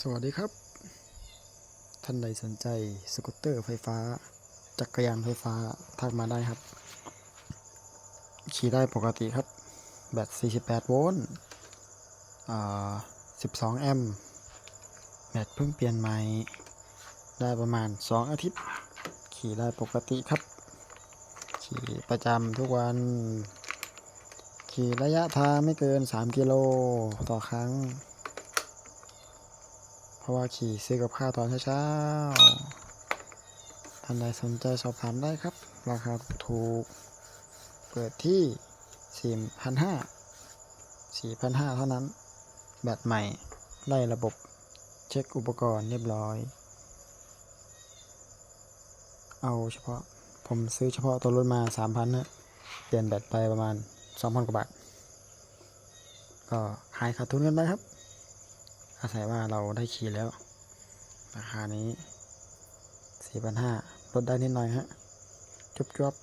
สวัสดีครับ ท่านใดสนใจสกูตเตอร์ไฟฟ้า จักรยานไฟฟ้าทักมาได้ครับ ขี่ได้ปกติครับ แบต 48 โวลต์12 แอมป์แบตเพิ่งเปลี่ยนใหม่ ได้ประมาณ 2 อาทิตย์ ขี่ได้ปกติครับ ขี่ประจำทุกวัน ขี่ระยะทางไม่เกิน 3 กิโลต่อครั้ง เพราะว่าขี่ซื้อกับข้าวตอนเช้าๆท่านใดสนใจสอบถามได้ครับ ราคาถูก เปิดที่4,500 4,500เท่านั้น แบตใหม่ไล่ระบบเช็คอุปกรณ์เรียบร้อย เอาเฉพาะ ผมซื้อเฉพาะตัวรถมา3,000นะ เปลี่ยนแบตไปประมาณ2,000กว่าบาท ก็หายขาดทุนกันไปครับ อาศัยว่าเราได้ขี่แล้ว ราคานี้ 4,500ลดได้นิดหน่อยฮะ จุบจบ